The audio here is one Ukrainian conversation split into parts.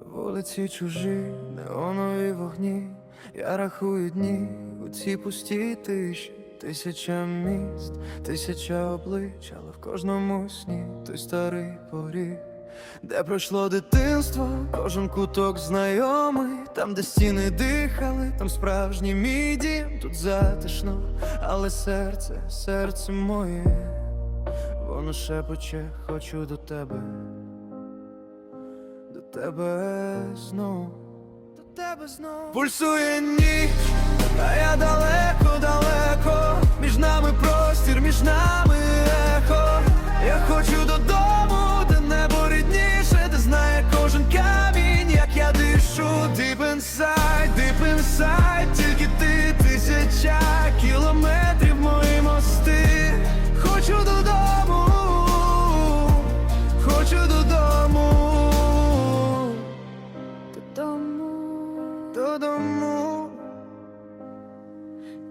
Вулиці чужі, неонові вогні, я рахую дні у цій пустій тиші, тисяча міст, тисяча облич, але в кожному сні той старий поріг де пройшло дитинство, кожен куток знайомий, там, де стіни дихали, там справжній мій дім, тут затишно, але серце, серце моє, воно шепоче, хочу до тебе до тебе знов, до тебе знов. Пульсує ніч, Додому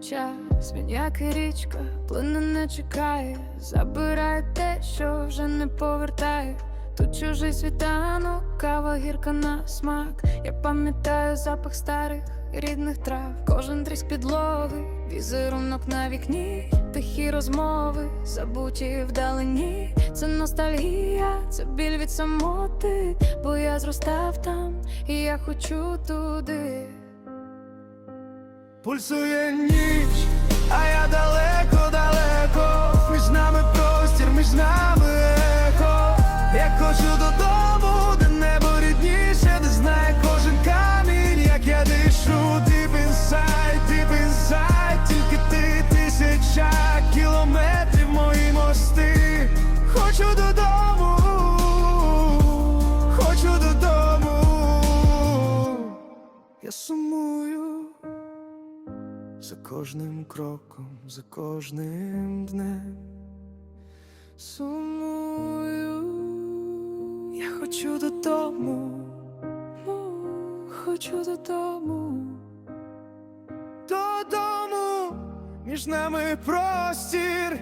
час, він як і річка, плине не чекає, забирає те, що вже не повертає. Тут чужий світанок, кава гірка на смак. Я пам'ятаю запах старих рідних трав, кожен тріск підлоги, візерунок на вікні, тихі розмови, забуті вдалині. Це ностальгія, це біль від самоти, бо я зростав там, і я хочу туди. Пульсує ніч, а я далеко, далеко. Між нами простір, між нами ехо. Я хочу додому, де небо рідніше, де знає кожен камінь, як я дишу. Deep inside, deep inside, тільки ти тисяча кілометрів мої мости. Хочу додому, хочу додому. Я сумую за кожним кроком, за кожним днем. Сумую, я хочу додому, Хочу додому. додому, між нами простір,